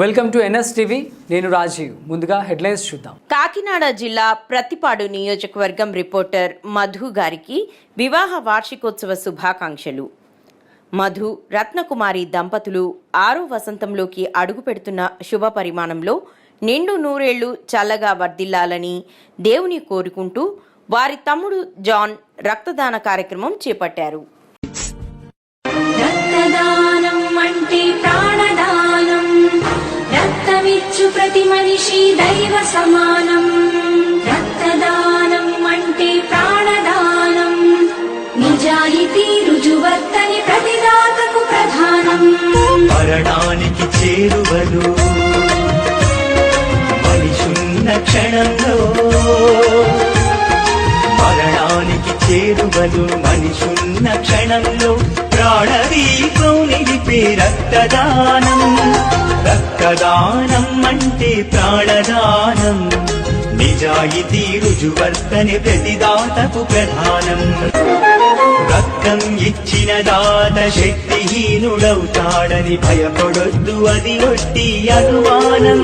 Welcome to NS TV. నేను రాజీవ్. ముందుగా headlines చూద్దాం. కాకినాడ జిల్లా ప్రతిపాడు నియోజకవర్గం రిపోర్టర్ మధు గారికి వివాహ వార్షికోత్సవ శుభాకాంక్షలు. మధు రత్నకుమారి దంపతులు ఆరో వసంతంలోకి అడుగుపెడుతున్న శుభ పరిమాణంలో నిండు నూరేళ్ళు చల్లగా వర్ధిల్లాలని దేవుని కోరుకుంటూ వారి తమ్ముడు జాన్ రక్తదాన కార్యక్రమం చేపట్టారు. ప్రతి మనిషి దైవ సమానం రక్తదానం అంటే ప్రాణదానం నిజాయితీ రుజువర్తని ప్రతిదాతకు ప్రధానం. మరణానికి చేరువలు మనిషున్న క్షణంలో. మరణానికి చేరువలు మనిషున్న క్షణంలో ప్రాణదీపం నిలిపే రక్తదానం. రక్తదానం అంటే ప్రాణదానం. నిజాయితీ రుజువర్తని ప్రతిదాతకు ప్రధానం. రక్తం ఇచ్చిన దాత శక్తిహీనుడవుతాడని భయపడొద్దు అది ఒట్టి అనుమానం.